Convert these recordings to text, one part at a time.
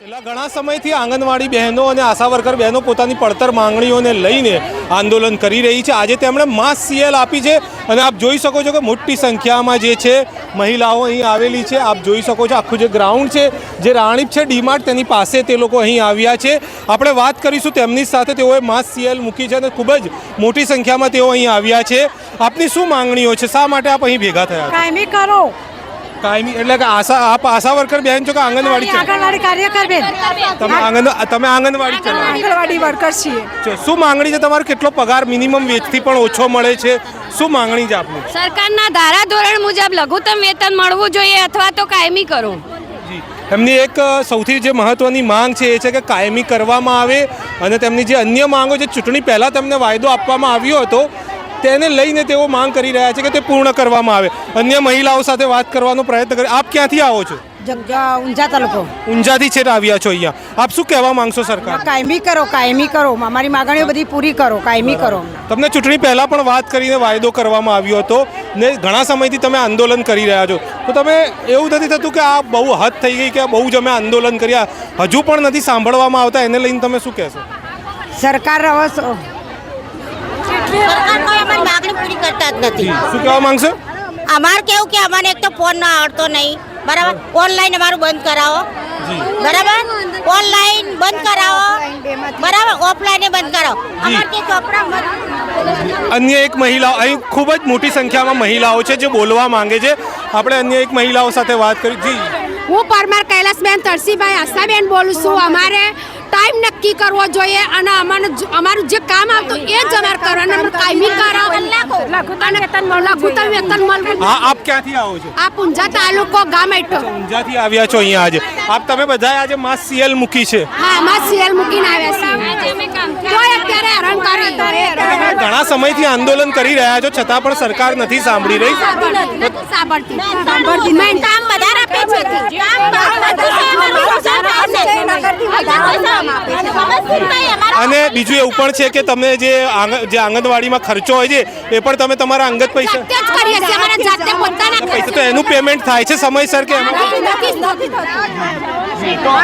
છેલ્લા ઘણા સમયથી આંગણવાડી બહેનો અને આશા વર્કર બહેનો પોતાની પડતર માંગણીઓને લઈને આંદોલન કરી રહી છે. આજે તેમણે માસ સીએલ આપી છે અને આપ જોઈ શકો છો કે મોટી સંખ્યામાં જે છે મહિલાઓ અહીં આવેલી છે. આપ જોઈ શકો છો આખું જે ગ્રાઉન્ડ છે, જે રાણીપ છે, ડીમાર્ટ તેની પાસે તે લોકો અહીં આવ્યા છે. આપણે વાત કરીશું તેમની સાથે. તેઓએ માસ સીએલ મૂકી છે અને ખૂબ જ મોટી સંખ્યામાં તેઓ અહીં આવ્યા છે. આપની શું માંગણીઓ છે? શા માટે આપ અહીં ભેગા થયા કરો. કાયમી એટલે કે આશા આપ આશા વર્કર બહેન છો કે આંગણવાડી છે આંગણવાડી કાર્યકર બેન. તમે આંગણ તમે આંગણવાડી ચલાવો આંગણવાડી વર્કર છીએ. છો શું માંગણી છે તમારો? કેટલો પગાર મિનિમમ વેજથી પણ ઓછો મળે છે? શું માંગણી છે આપની? સરકારના ધારા ધોરણ મુજબ લઘુત્તમ વેતન મળવું જોઈએ અથવા તો કાયમી કરો? જી. એમની એક સૌથી જે મહત્વની માંગ છે એ છે કે કાયમી કરવામાં આવે અને તેમની જે અન્ય માંગો જે ચૂંટણી પહેલાં તેમને વાયદો આપવામાં આવ્યો હતો. તેને લઈને તેઓ માંગ કરી રહ્યા છે કે તે પૂર્ણ કરવામાં આવે. અન્ય મહિલાઓ સાથે વાત કરવાનો પ્રયત્ન કરે આપ ક્યાંથી આવો છો? ઊંઝા તાલુકો. ઊંઝાથી છે આવ્યા છો અહીંયા. આપ શું કહેવા માંગશો સરકાર? કાયમી કરો કાયમી કરો. અમારી માગણીઓ બધી પૂરી કરો કાયમી કરો. તમને ચૂંટણી પહેલાં પણ વાત કરીને વાયદો કરવામાં આવ્યો હતો ને ઘણા સમયથી તમે આંદોલન કરી રહ્યા છો. તો તમે એવું નથી થતું કે આ બહુ હદ થઈ ગઈ કે બહુ જ અમે આંદોલન કર્યા. હજુ પણ નથી સાંભળવામાં આવતા એને લઈને તમે શું કહેશો? સરકાર હવે અમારી માગણી પૂરી કરતા જ નથી. શું કહેવા માંગશો? અમારે કેવું કે અમને એક તો ફોન ના આવડતો નહીં. બરાબર? ઓનલાઈન અમારું બંધ કરાવો. બરાબર? ઓનલાઈન બંધ કરાવો. બરાબર? ઓફલાઈન બંધ કરાવો. અમારે ચોપડા અન્ય એક મહિલાઓ અહીં ખૂબ જ મોટી સંખ્યામાં મહિલાઓ છે જે બોલવા માંગે છે. આપણે અન્ય એક મહિલાઓ સાથે વાત કરી જી. હું પરમાર કૈલાસબેન તરસીભાઈ આશાબેન બોલું છું. અમારે ટાઈમ નક્કી કરવો જોઈએ અને અમારું અમારું જે કામ આવતું એ જ અમારે કરવાનું કાયમી કરાવો. અને લઘુત્તમ વેતન મળવું હા આપ ક્યાંથી આવો છો? આ પુંજા તાલુકો ગામ હેઠો ઊંઝાથી આવ્યા છો અહીંયા આજે. આપ તમે બધા આજે માસ સીએલ મૂકી છે. હા માસ સીએલ મૂકીને આવ્યા છીએ. તોય અત્યારે હેરાન કરી તમે ઘણા સમયથી આંદોલન કરી રહ્યા છો છતાં પણ સરકાર નથી સાંભળી રહી. નથી સાંભળતી. મેં કામ વધારે આપે છે કામ બધું છે અમારું સરકાર છે. બધા પૈસા આપે છે. વ્યવસ્થિત નહીં, અમારું અને બીજું એવું પણ છે કે તમે જે જે આંગણવાડીમાં ખર્ચો હોય છે એ પણ તમે તમારા અંગત પૈસા પૈસા તો એનું પેમેન્ટ થાય છે સમયસર કે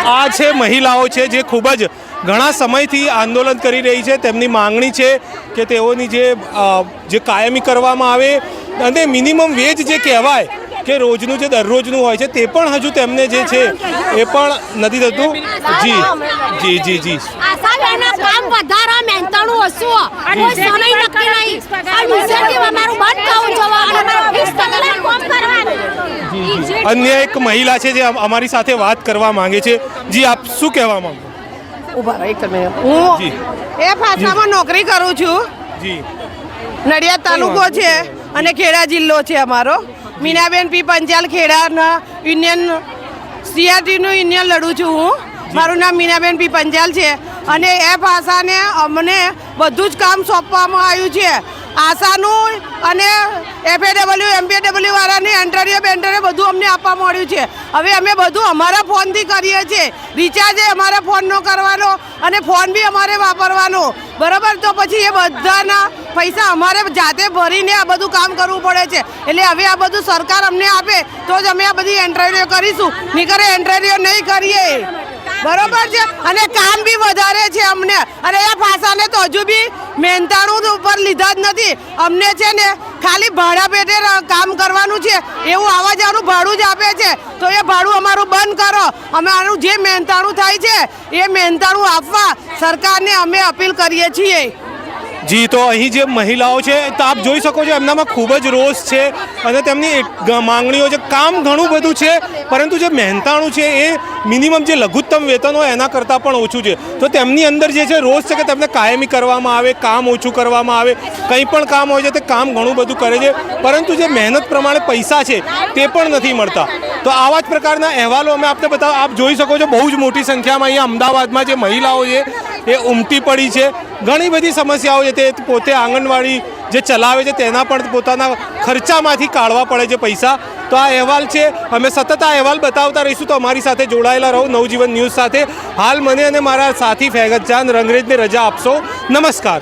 આ છે મહિલાઓ છે જે ખૂબ જ ઘણા સમયથી આંદોલન કરી રહી છે તેમની માંગણી છે કે તેઓની જે જે કાયમી કરવામાં આવે અને મિનિમમ વેજ જે કહેવાય કે રોજનું જે દરરોજનું હોય છે તે પણ હજુ તેમને જે છે એ પણ નથી થતું. જી જી જી જી. વધારો મહેનતાણું ઓછું અને સમય નક્કી નહીં. આ incentive અમારું બંધ થવું જોઈએ અને અમારું કલાક કામ કરવાનું અન્ય એક મહિલા છે જે અમારી સાથે વાત કરવા માંગે છે. જી આપ શું કહેવા માંગો? ઊભા રહી તમે હું એ ભાષામાં નોકરી કરું છું. જી. નડિયાદ તાલુકો છે અને ખેડા જિલ્લો છે અમારો. મીનાબેન પી પંચાલ ખેડાના યુનિયન સીઆરટીનું યુનિયન લડું છું હું. મારું નામ મીનાબેન પી પંચાલ છે. અને એ ભાષાને અમને બધું જ કામ સોંપવામાં આવ્યું છે. આશાનું અને એફએડબલ્યુ એમપીડબલ્યુ વાળાની એન્ટરીઓ બેન્ટરીઓ બધું અમને આપવા મળ્યું છે. હવે અમે બધું અમારા ફોનથી કરીએ છીએ. રિચાર્જ અમારા ફોનનો કરવાનો અને ફોન બી અમારે વાપરવાનો. બરાબર? તો પછી એ બધાના પૈસા અમારે જાતે ભરીને આ બધું કામ કરવું પડે છે. એટલે હવે આ બધું સરકાર અમને આપે, તો જ અમે આ બધી એન્ટ્રીઓ કરીશું. નીકળે એન્ટ્રીઓ નહીં કરીએ. બરોબર છે? અને કામ બી વધારે છે અમને. અને એ ભાષાને તો હજુ બી મહેનતાણું ઉપર લીધા જ નથી. અમને છે ને ખાલી ભાડા પેટે કામ કરવાનું છે. એવું આવા જવાનું ભાડું જ આપે છે. તો એ ભાડું અમારું બંધ કરો. અમારું જે મહેનતાણું થાય છે, એ મહેનતાણું આપવા સરકારને અમે અપીલ કરીએ છીએ. જી, તો અહીં જે મહિલાઓ છે, તો આપ જોઈ શકો છો, એમનામાં ખૂબ જ રોષ છે અને તેમની માંગણીઓ છે, કામ ઘણું બધું છે, પરંતુ જે મહેનતાણું છે, એ મિનિમમ જે લઘુત્તમ વેતન હોય, એના કરતાં પણ ઓછું છે. તો તેમની અંદર જે છે, રોષ છે કે તેમને કાયમી કરવામાં આવે, કામ ઓછું કરવામાં આવે, કંઈ પણ કામ હોય છે, તે કામ ઘણું બધું કરે છે, પરંતુ જે મહેનત પ્રમાણે પૈસા છે, તે પણ નથી મળતા. તો આવા જ પ્રકારના અહેવાલો અમે આપને બતાવ, આપ જોઈ શકો છો, બહુ જ મોટી સંખ્યામાં અહીંયા અમદાવાદમાં જે મહિલાઓ છે, એ ઉમટી પડી છે ઘણી બધી સમસ્યાઓ છે. તે પોતે આંગણવાડી જે ચલાવે છે, તેના પણ પોતાના ખર્ચામાંથી કાઢવા પડે છે પૈસા. તો આ અહેવાલ છે. અમે સતત આ અહેવાલ બતાવતા રહીશું. તો અમારી સાથે જોડાયેલા રહો. નવજીવન ન્યૂઝ સાથે. હાલ મને અને મારા સાથી ફેગત ચાંદ રંગરેજને રજા આપશો. નમસ્કાર.